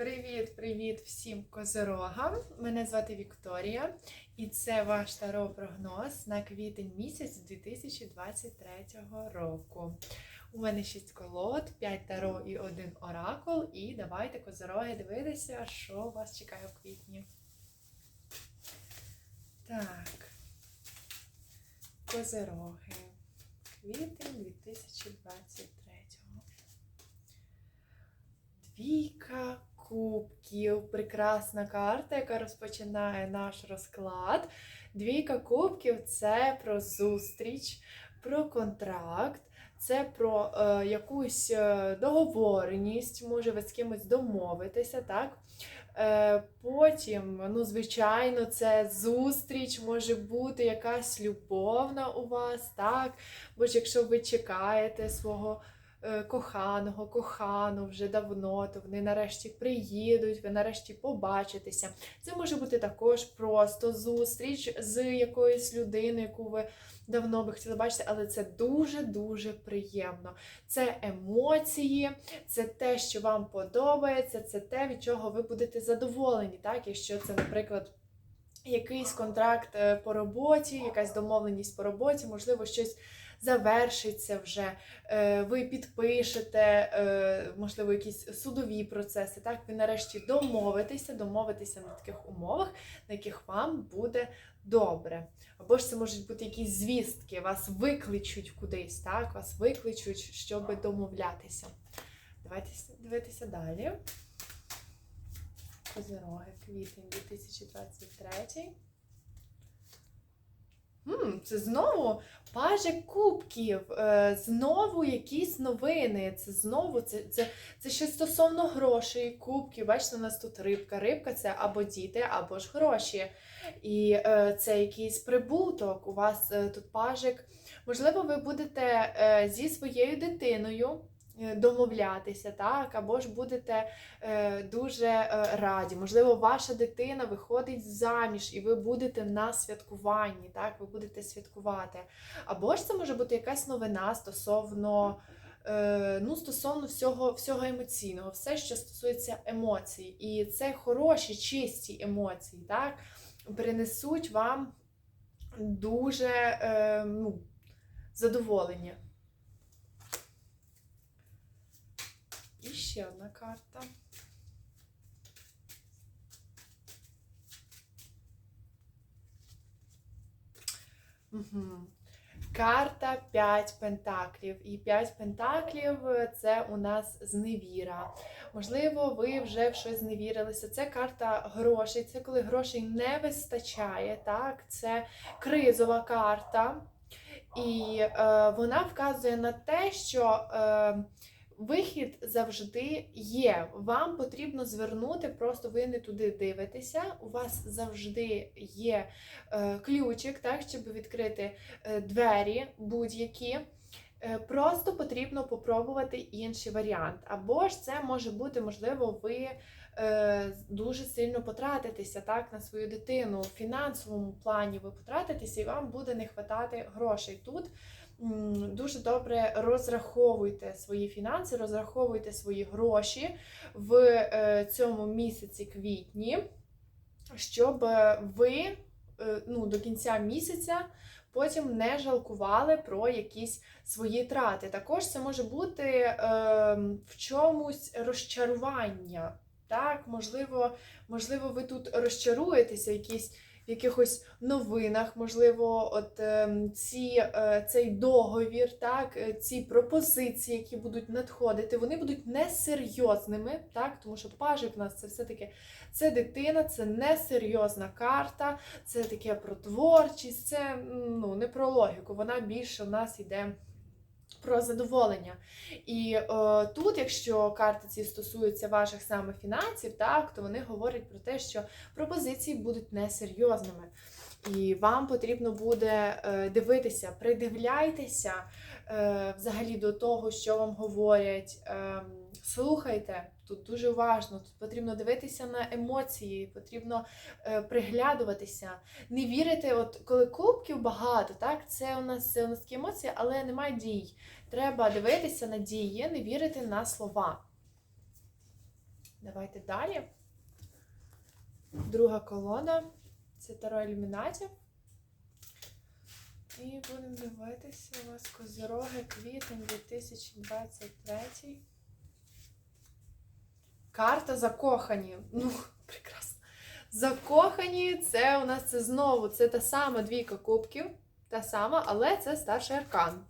Привіт-привіт всім козорогам! Мене звати Вікторія, і це ваш таро прогноз на квітень місяць 2023 року. У мене 6 колод, 5 таро і 1 оракул. І давайте, козороги, дивитися, що вас чекає в квітні. Так. Козороги. Квітень 2023. Двійка кубків. Прекрасна карта, яка розпочинає наш розклад. Двійка кубків це про зустріч, про контракт, це про е, якусь е, договореність, може ви з кимось домовитися, так? Е, Потім, ну, звичайно, це зустріч, може бути якась любовна у вас, так? Бо ж якщо ви чекаєте свого коханого, кохану вже давно, то вони нарешті приїдуть, ви нарешті побачитеся. Це може бути також просто зустріч з якоюсь людиною, яку ви давно би хотіли бачити, але це дуже-дуже приємно. Це емоції, це те, що вам подобається, це те, від чого ви будете задоволені. Так? Якщо це, наприклад, якийсь контракт е, по роботі, якась домовленість по роботі, можливо, щось завершиться вже, е, ви підпишете, е, можливо, якісь судові процеси. Так, ви нарешті домовитеся, домовитеся на таких умовах, на яких вам буде добре. Або ж це можуть бути якісь звістки, вас викличуть кудись, так, вас викличуть, щоб домовлятися. Давайте дивитися далі. Козироги, квітень 2023. Це знову пажик кубків, е, знову якісь новини. Це знову це, це, це ще стосовно грошей, кубків. Бачите, у нас тут рибка. Рибка це або діти, або ж гроші. І е, це якийсь прибуток. У вас е, тут пажик. Можливо, ви будете зі своєю дитиною. Е, Домовлятися, так, або ж будете е, дуже е, раді. Можливо, ваша дитина виходить заміж, і ви будете на святкуванні, так, ви будете святкувати. Або ж це може бути якась новина стосовно, е, ну, стосовно всього, всього емоційного, все, що стосується емоцій. І це хороші, чисті емоції, так, принесуть вам дуже е, ну, задоволення. І ще одна карта. Угу. Карта 5 пентаклів. І 5 пентаклів це у нас зневіра. Можливо, ви вже в щось зневірилися. Це карта грошей, це коли грошей не вистачає. так? Це кризова карта. І е, вона вказує на те, що е, вихід завжди є. Вам потрібно звернути, просто ви не туди дивитеся. У вас завжди є е, ключик, так, щоб відкрити е, двері будь-які. Е, Просто потрібно попробувати інший варіант. Або ж це може бути, можливо, ви е, дуже сильно потратитеся так, на свою дитину. В фінансовому плані ви потратитеся і вам буде не вистачати грошей. Тут дуже добре розраховуйте свої фінанси, розраховуйте свої гроші в е, цьому місяці квітні, щоб е, ви е, ну, до кінця місяця потім не жалкували про якісь свої трати. Також це може бути е, в чомусь розчарування. Так, можливо, можливо, ви тут розчаруєтеся якісь якихось новинах, можливо, от е, ці, е, цей договір, так, е, ці пропозиції, які будуть надходити, вони будуть несерйозними, так, тому що пажик в нас це все-таки це дитина, це несерйозна карта, це таке про творчість, це ну, не про логіку, вона більше в нас йде. Про задоволення. І е, тут, якщо карти ці стосуються ваших саме фінансів, так, то вони говорять про те, що пропозиції будуть несерйозними. І вам потрібно буде е, дивитися, придивляйтеся е, взагалі до того, що вам говорять. Е, слухайте тут дуже уважно, тут потрібно дивитися на емоції, потрібно е, приглядуватися. Не вірити, от коли кубків багато, так, це у нас це у нас такі емоції, але немає дій. Треба дивитися на дії, не вірити на слова. Давайте далі. Друга колода це Таро Ілюмінатів. І будемо дивитися у вас козироги квітень 2023. Карта закохані. Ну, прекрасно. Закохані це у нас це знову це та сама двійка кубків, та сама, але це старший аркан.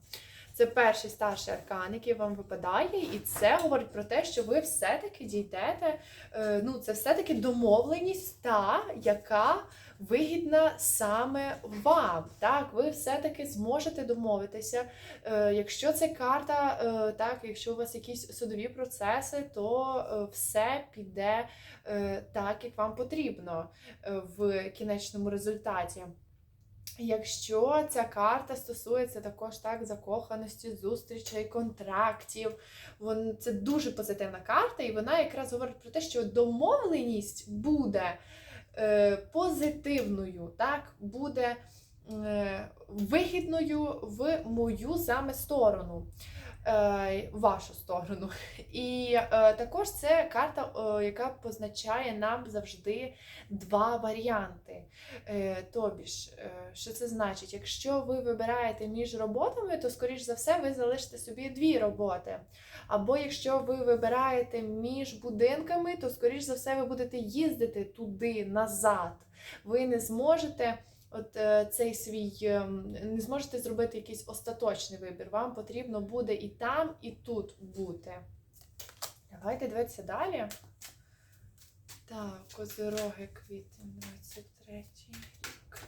Це перший старший аркан, який вам випадає, і це говорить про те, що ви все-таки дійдете. е, Ну, це все-таки домовленість, та, яка вигідна саме вам. Так, ви все-таки зможете домовитися. Е, Якщо це карта, е, так, якщо у вас якісь судові процеси, то е, все піде так, як вам потрібно в кінечному результаті. Якщо ця карта стосується також так закоханості, зустрічей, контрактів, вон, це дуже позитивна карта, і вона якраз говорить про те, що домовленість буде позитивною, так, буде е, вигідною в мою саме сторону, е, вашу сторону. І е, також це карта, е, яка позначає нам завжди два варіанти. Е, тобі ж, е, що це значить? Якщо ви вибираєте між роботами, то, скоріш за все, ви залишите собі дві роботи. Або якщо ви вибираєте між будинками, то, скоріш за все, ви будете їздити туди, назад. Ви не зможете. От е, цей свій ем, не зможете зробити якийсь остаточний вибір. Вам потрібно буде і там, і тут бути. Давайте дивитися далі. Так, козироги квітень 23 рік.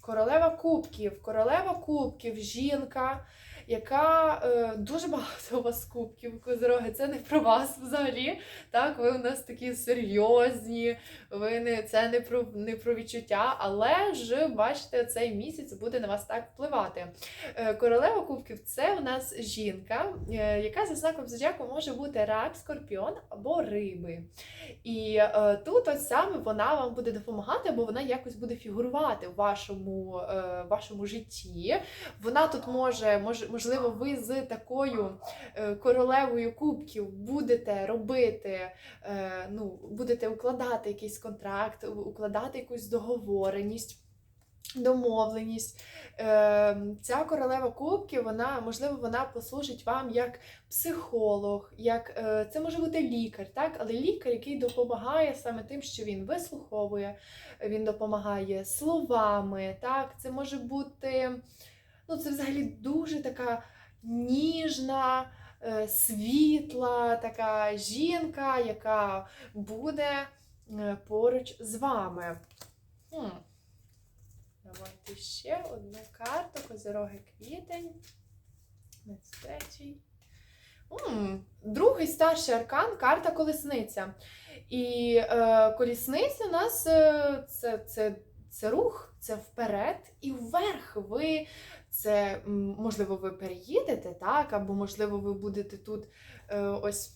Королева кубків. Королева кубків, жінка, яка е, дуже багато у вас кубків, козироги. Це не про вас взагалі. Так, ви у нас такі серйозні, ви не, це не про, не про відчуття, але ж бачите, цей місяць буде на вас так впливати. Е, Королева кубків це у нас жінка, е, яка за знаком зодіаку може бути рак, скорпіон або риби. І е, тут ось саме вона вам буде допомагати, бо вона якось буде фігурувати в вашому, е, вашому житті. Вона тут може, може, можливо, ви з такою е, королевою кубків будете робити, е, ну, будете укладати якийсь контракт, укладати якусь договореність. Домовленість. Е, Ця королева кубків, вона, можливо, вона послужить вам як психолог, як це може бути лікар, так? Але лікар, який допомагає саме тим, що він вислуховує, він допомагає словами. так? Це може бути, ну, це взагалі дуже така ніжна, е, світла, така жінка, яка буде е, поруч з вами. Хм. Давайте ще одну карту, козироги квітень. 23. М, Другий старший аркан карта колесниця. І е, колісниця у нас е, це, це, це рух, це вперед і вверх. Ви це, можливо, ви переїдете, так, або, можливо, ви будете тут е, ось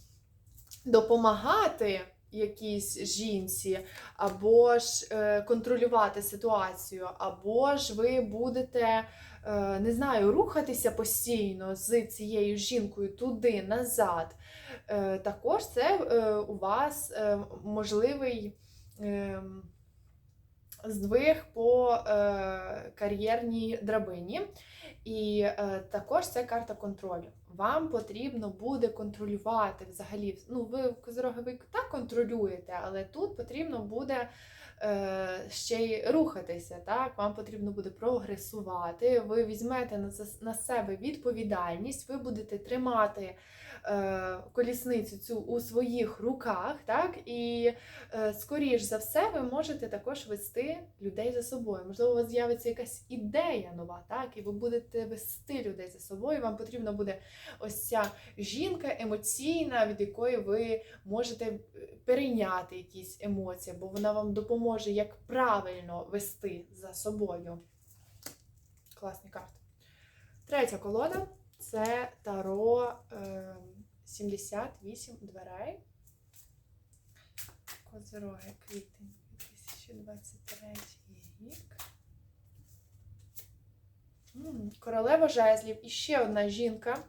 допомагати якійсь жінці, або ж е, контролювати ситуацію, або ж ви будете, е, не знаю, рухатися постійно з цією жінкою туди, назад. Е, також це е, у вас е, можливий. Е, Здвиг по е, кар'єрній драбині, і е, також це карта контролю. Вам потрібно буде контролювати взагалі. Ну, ви козироги, ви так контролюєте, але тут потрібно буде е, ще й рухатися. Так, вам потрібно буде прогресувати. Ви візьмете на це на себе відповідальність, ви будете тримати е, колісницю цю у своїх руках, так і е, скоріш за все, ви можете також вести людей за собою. Можливо, у вас з'явиться якась ідея нова, так, і ви будете вести людей за собою. Вам потрібно буде ось ця жінка емоційна, від якої ви можете е, перейняти якісь емоції, бо вона вам допоможе як правильно вести за собою. Класні карти. Третя колода це Таро е, 78 дверей. Козироги квітень 2023 рік. Королева жезлів і ще одна жінка.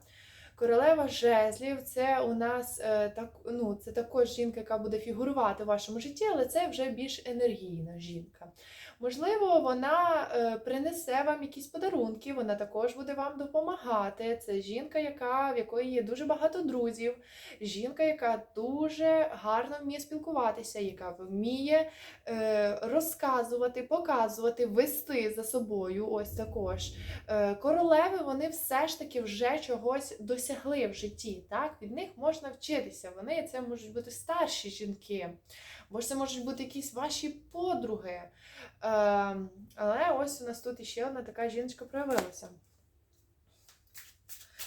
Королева жезлів це у нас е, так, ну, це також жінка, яка буде фігурувати в вашому житті, але це вже більш енергійна жінка. Можливо, вона е, принесе вам якісь подарунки, вона також буде вам допомагати. Це жінка, яка, в якої є дуже багато друзів, жінка, яка дуже гарно вміє спілкуватися, яка вміє е, розказувати, показувати, вести за собою. Ось також. Е, королеви вони все ж таки вже чогось досягли в житті. Так? Від них можна вчитися. Вони це можуть бути старші жінки, або ж це можуть бути якісь ваші подруги. Е, але ось у нас тут іще одна така жіночка проявилася.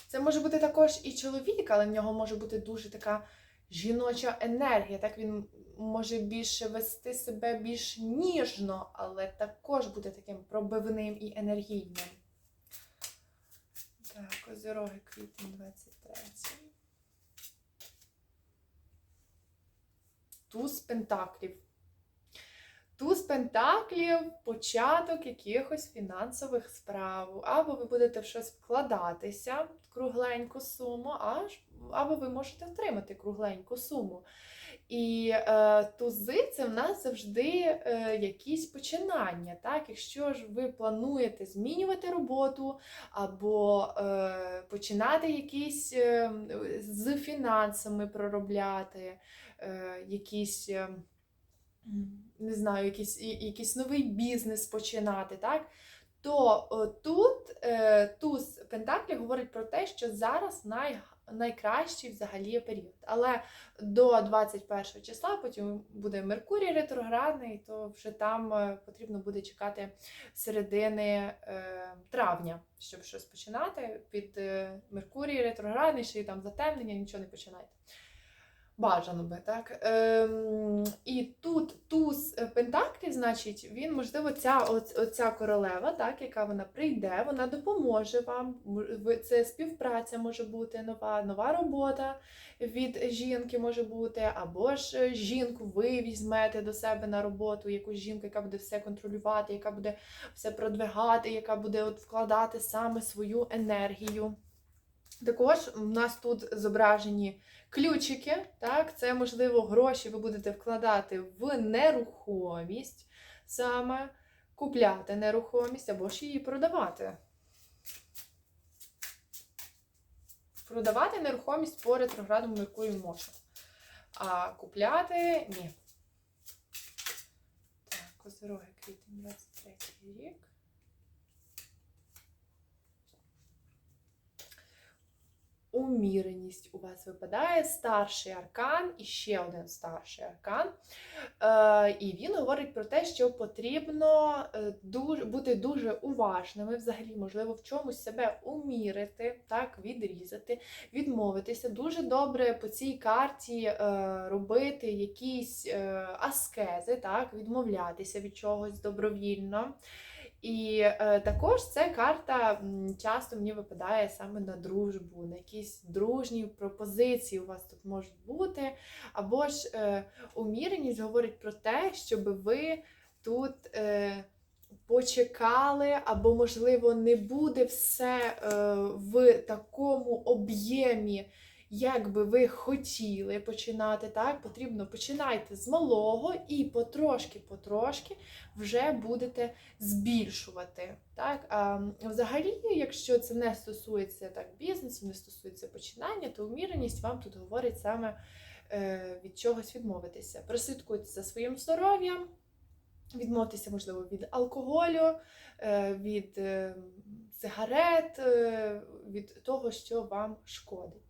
Це може бути також і чоловік, але в нього може бути дуже така жіноча енергія. Так він може більше вести себе більш ніжно, але також буде таким пробивним і енергійним. Так, озероги квітень 23. Туз пентаклів. Туз пентаклів початок якихось фінансових справ. Або ви будете в щось вкладатися кругленьку суму, аж, або ви можете отримати кругленьку суму. І е, тузи це в нас завжди е, якісь починання. Так? Якщо ж ви плануєте змінювати роботу, або е, починати якісь е, з фінансами проробляти, е, якісь. Е, не знаю, якийсь, якийсь новий бізнес починати, так? То о, тут е, туз Пентаклі говорить про те, що зараз най, найкращий взагалі період. Але до 21 числа потім буде Меркурій ретроградний, то вже там е, потрібно буде чекати середини е, травня, щоб щось починати. Під е, Меркурій ретроградний, ще й там затемнення, нічого не починайте. Бажано би, так? Ем, і тут туз Пентаклів, значить, він, можливо, ця оця королева, так, яка вона прийде, вона допоможе вам. Це співпраця може бути нова, нова робота від жінки може бути, або ж е, жінку ви візьмете до себе на роботу, якусь жінку, яка буде все контролювати, яка буде все продвигати, яка буде от вкладати саме свою енергію. Також у нас тут зображені ключики, так, це можливо гроші ви будете вкладати в нерухомість, саме купляти нерухомість або ж її продавати. Продавати нерухомість по ретроградному Меркурію можна. А купляти ні. Так, Козироги квітень 23 рік. Уміреність у вас випадає старший аркан і ще один старший аркан. Е, і він говорить про те, що потрібно е, дуже, бути дуже уважними, взагалі, можливо, в чомусь себе умірити, так, відрізати, відмовитися. Дуже добре по цій карті е, робити якісь е, аскези, так, відмовлятися від чогось добровільно. І е, також ця карта часто мені випадає саме на дружбу, на якісь дружні пропозиції у вас тут можуть бути. Або ж е, уміреність говорить про те, щоб ви тут е, почекали, або, можливо, не буде все е, в такому об'ємі. Як би ви хотіли починати, так потрібно починайте з малого і потрошки-потрошки вже будете збільшувати. Так? А взагалі, якщо це не стосується так бізнесу, не стосується починання, то уміреність вам тут говорить саме е, від чогось відмовитися. Прослідкуйте за своїм здоров'ям, відмовтеся, можливо, від алкоголю, е, від е, сигарет, е, від того, що вам шкодить.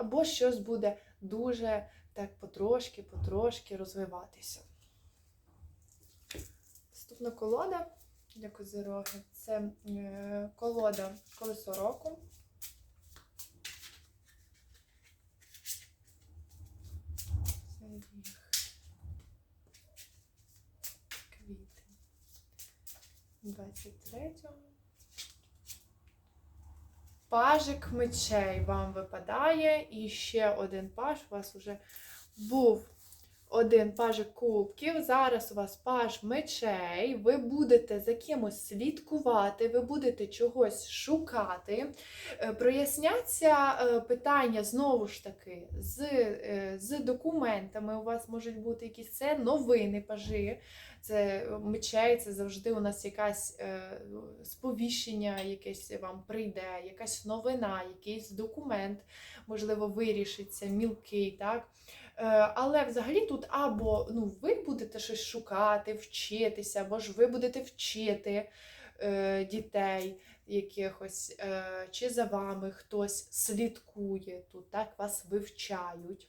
Або щось буде дуже так потрошки-потрошки розвиватися. Наступна колода для козироги це е, колода колесо року. Це ріг. Квітень. 23-го. Пажик мечей вам випадає, і ще один паж у вас вже був один пажик кубків, зараз у вас паж мечей, ви будете за кимось слідкувати, ви будете чогось шукати. Е, Проясняться е, питання знову ж таки з, е, з документами. У вас можуть бути якісь це новини пажі. Це мечей, це завжди у нас якась сповіщення, якесь вам прийде, якась новина, якийсь документ, можливо, вирішиться, мілкий, так? Е, Але взагалі тут або ну, ви будете щось шукати, вчитися, або ж ви будете вчити е, дітей якихось, е, чи за вами хтось слідкує тут, так, вас вивчають.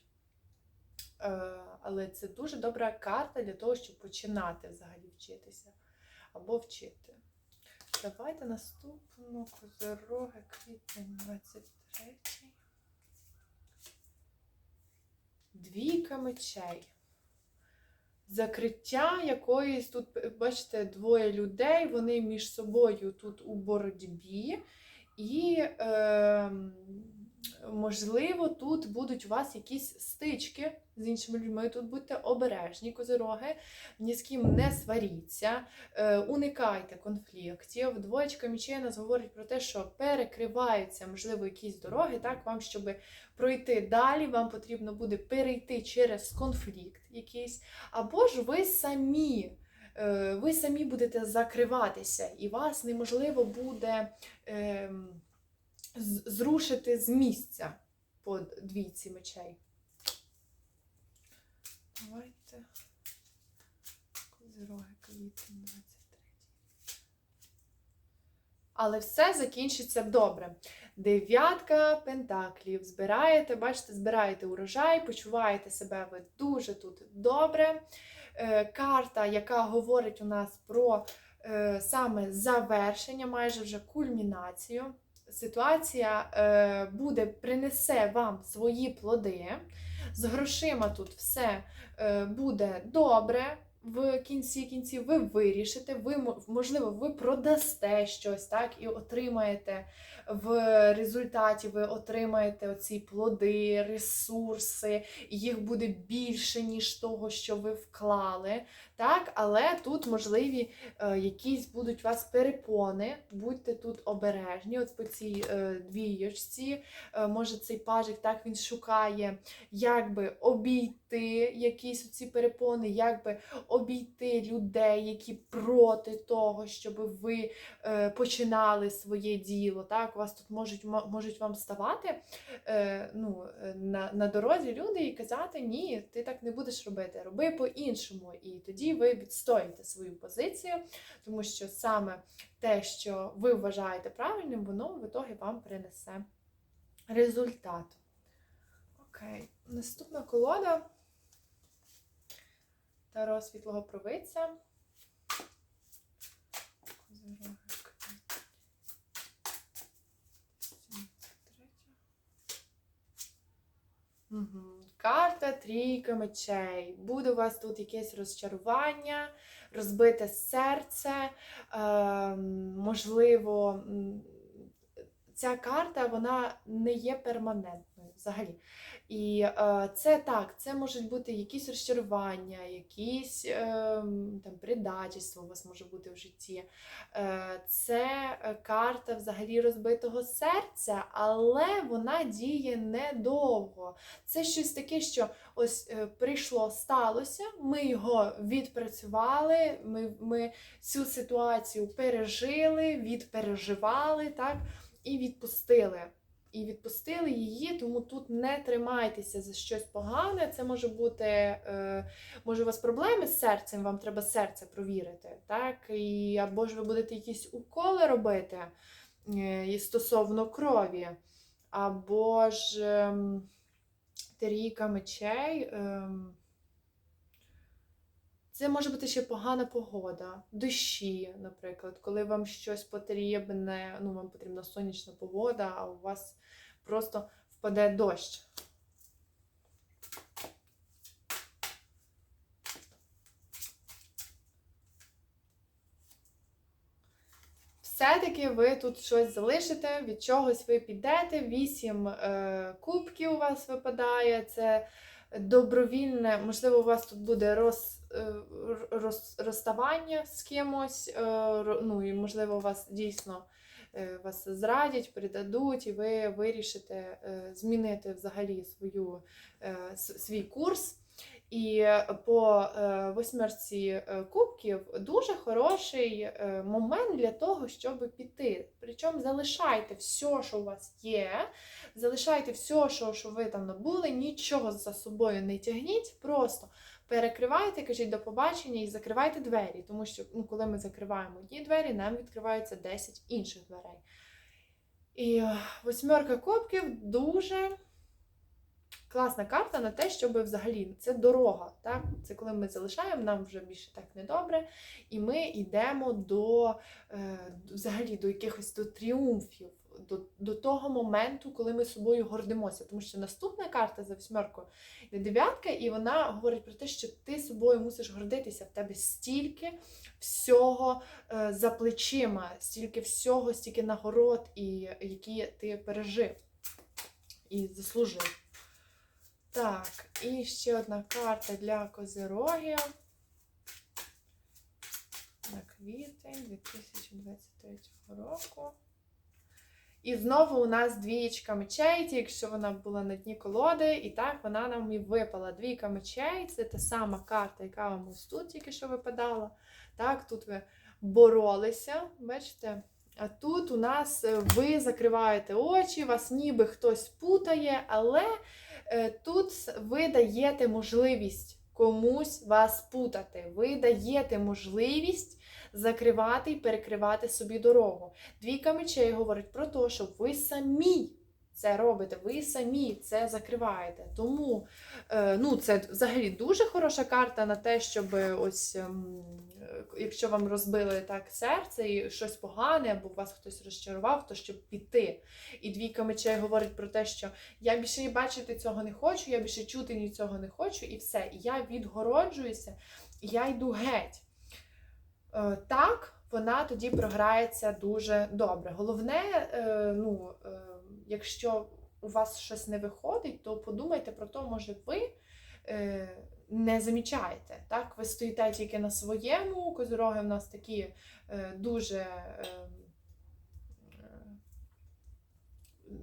Але це дуже добра карта для того, щоб починати взагалі вчитися або вчити. Давайте наступну козороги квітень 23. Двійка мечей. Закриття якоїсь тут, бачите, двоє людей, вони між собою тут у боротьбі, і, е, можливо, тут будуть у вас якісь стички з іншими людьми. Тут будьте обережні, козироги, ні з ким не сваріться, е, уникайте конфліктів. Двоєчка мічей нас говорить про те, що перекриваються, можливо, якісь дороги, так, вам, щоб пройти далі, вам потрібно буде перейти через конфлікт якийсь, або ж ви самі. е, Ви самі будете закриватися, і вас неможливо буде ем, зрушити з місця по двійці мечей. Давайте. Козироги квітень 23. Але все закінчиться добре. Дев'ятка пентаклів. Збираєте, бачите, збираєте урожай, почуваєте себе ви дуже тут добре. Е, карта, яка говорить у нас про е, саме завершення, майже вже кульмінацію. Ситуація е, буде, принесе вам свої плоди. З грошима тут все е, буде добре. В кінці кінців ви вирішите, ви можливо, ви продасте щось, так, і отримаєте в результаті, ви отримаєте оці плоди, ресурси, їх буде більше, ніж того, що ви вклали. Так, але тут можливі е, якісь будуть у вас перепони, будьте тут обережні. От по цій е, двієчці, е, може цей пажик так він шукає, як би обійти якісь ці перепони, як би обійти людей, які проти того, щоб ви починали своє діло. Так, у вас тут можуть можуть вам ставати е, ну, е, на, на дорозі люди і казати: ні, ти так не будеш робити, роби по-іншому. І тоді ви відстоїте свою позицію, тому що саме те, що ви вважаєте правильним, воно в ітогі вам принесе результат. Окей, наступна колода. Таро світлого провидця. Козироги, квітень. 73. Карта трійка мечей. Буде у вас тут якесь розчарування, розбите серце. ем, можливо, ця карта вона не є перманентною взагалі. І е, це так, це можуть бути якісь розчарування, якісь ем, там предательство у вас може бути в житті. Е, це е, карта взагалі розбитого серця, але вона діє недовго. Це щось таке, що ось е, прийшло, сталося, ми його відпрацювали, ми, ми цю ситуацію пережили, відпереживали, так, і відпустили. І відпустили її, тому тут не тримайтеся за щось погане. Це може бути, е, може, у вас проблеми з серцем, вам треба серце провірити, так? І, або ж ви будете якісь уколи робити е, і стосовно крові, або ж ем, трійка мечей. Це може бути ще погана погода, дощі, наприклад, коли вам щось потрібне, ну, вам потрібна сонячна погода, а у вас просто впаде дощ. Все-таки ви тут щось залишите, від чогось ви підете. Вісім е, кубків у вас випадає. Це добровільне, можливо, у вас тут буде роз, е, роз, розставання з кимось, е, ну і можливо, у вас дійсно е, вас зрадять, придадуть, і ви вирішите змінити взагалі свою, свій курс. І по е, восьмерці е, кубків дуже хороший е, момент для того, щоб піти. Причому залишайте все, що у вас є, залишайте все, що, що ви там набули, нічого за собою не тягніть, просто перекривайте, кажіть до побачення і закривайте двері. Тому що ну, коли ми закриваємо одні двері, нам відкриваються 10 інших дверей. І е, восьмерка кубків дуже класна карта на те, щоб взагалі це дорога. Так? Це коли ми залишаємо, нам вже більше так недобре, і ми йдемо до е, взагалі до якихось до тріумфів, до, до того моменту, коли ми собою гордимося. Тому що наступна карта за восьмеркою йде дев'ятка, і вона говорить про те, що ти собою мусиш гордитися. В тебе стільки всього е, за плечима, стільки всього, стільки нагород, і які ти пережив і заслужив. Так, і ще одна карта для козирогів на квітень 2023 року. І знову у нас двієчка мечей, якщо вона була на дні колоди, і так вона нам і випала. Двійка мечей це та сама карта, яка вам ось тут тільки що випадала. Так, тут ви боролися, бачите? А тут у нас е, ви закриваєте очі, вас ніби хтось путає, але тут ви даєте можливість комусь вас путати. Ви даєте можливість закривати і перекривати собі дорогу. Двійка мечей говорить про те, що ви самі це робите, ви самі це закриваєте. Тому е, ну, це взагалі дуже хороша карта на те, щоб ось, ем, е, якщо вам розбили так серце і щось погане, або вас хтось розчарував, то щоб піти. І двійка мечей говорить про те, що я більше бачити цього не хочу, я більше чути ні цього не хочу, і все. Я відгороджуюся, і я йду геть. Е, Так, вона тоді програється дуже добре. Головне, е, ну, е, якщо у вас щось не виходить, то подумайте про те, може ви е, не замічаєте. Так? Ви стоїте тільки на своєму, козороги в нас такі е, дуже. е,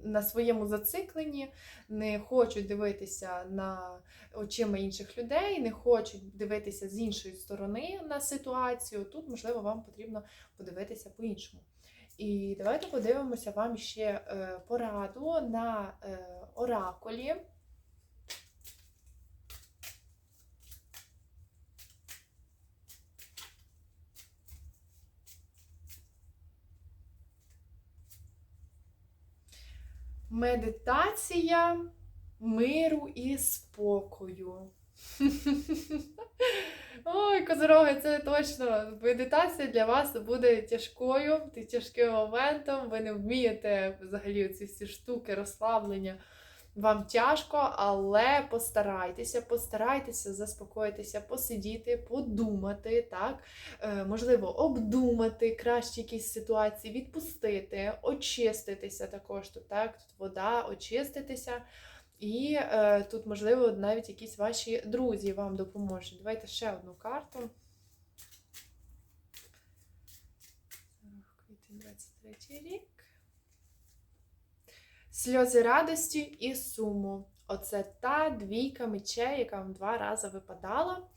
На своєму зацикленні, не хочуть дивитися на очима інших людей, не хочуть дивитися з іншої сторони на ситуацію. Тут, можливо, вам потрібно подивитися по-іншому. І давайте подивимося вам ще е, пораду на е, оракулі. Медитація миру і спокою. Козороги, це точно медитація для вас буде тяжкою, тяжким моментом. Ви не вмієте взагалі ці всі штуки, розслаблення. Вам тяжко, але постарайтеся, постарайтеся заспокоїтися, посидіти, подумати, так? Е, можливо, обдумати краще якісь ситуації, відпустити, очиститися також тут, так? Тут вода, очиститися. І е, тут, можливо, навіть якісь ваші друзі вам допоможуть. Давайте ще одну карту. Квітень 23 рік. Сльози радості і суму. Оце та двійка мечей, яка вам два рази випадала.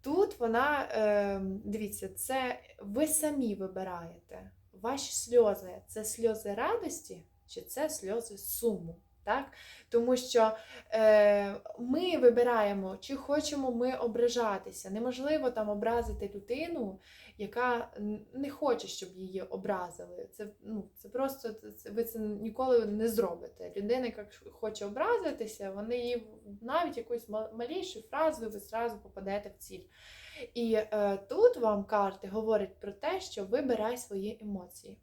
Тут вона, е, дивіться, це ви самі вибираєте. Ваші сльози це сльози радості чи це сльози суму. Так? Тому що е, ми вибираємо, чи хочемо ми ображатися. Неможливо там образити людину, яка не хоче, щоб її образили. Це, ну, це просто це, ви це ніколи не зробите. Людина, яка хоче образитися, вони її навіть якоюсь ма- малішою фразою ви зразу попадете в ціль. І е, тут вам карти говорять про те, що вибирай свої емоції.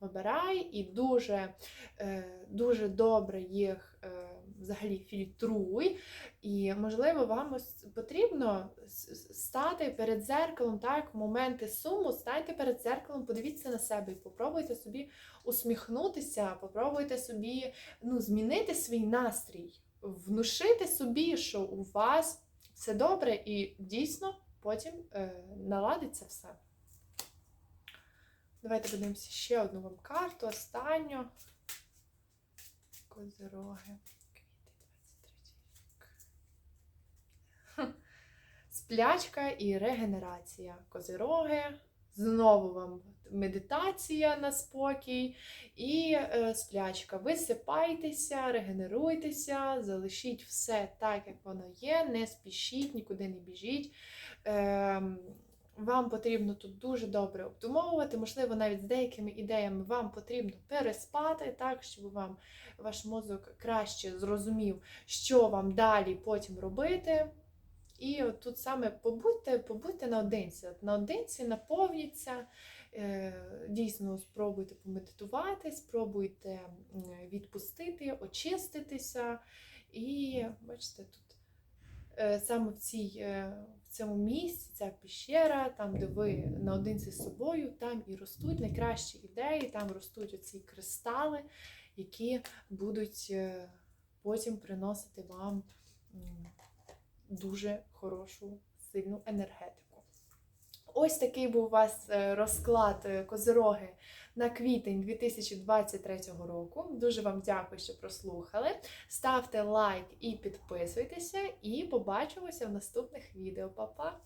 Вибирай і дуже, е, дуже добре їх е, взагалі фільтруй. І, можливо, вам потрібно стати перед зеркалом, так, моменти суму, станьте перед зеркалом, подивіться на себе і попробуйте собі усміхнутися, попробуйте собі ну, змінити свій настрій. внушити собі, що у вас все добре, і дійсно потім е, наладиться все. Давайте подивимося ще одну вам карту, останню. Козироги. Квіти 23. Сплячка і регенерація. Козироги. Знову вам медитація на спокій і е, сплячка. Висипайтеся, регенеруйтеся, залишіть все так, як воно є, не спішіть, нікуди не біжіть. Вам потрібно тут дуже добре обдумовувати, можливо, навіть з деякими ідеями вам потрібно переспати, так, щоб вам ваш мозок краще зрозумів, що вам далі потім робити. І от тут саме побудьте, побудьте наодинці. Наодинці наповніться, е, дійсно спробуйте помедитувати, спробуйте відпустити, очиститися. І бачите, тут е, саме в, цій, е, цьому місці, ця піщера, там, де ви наодинці з собою, там і ростуть найкращі ідеї, там ростуть оці кристали, які будуть е, потім приносити вам дуже хорошу, сильну енергетику. Ось такий був у вас е, розклад е, козироги на квітень 2023 року. Дуже вам дякую, що прослухали. Ставте лайк і підписуйтеся, і побачимося в наступних відео. Па-па!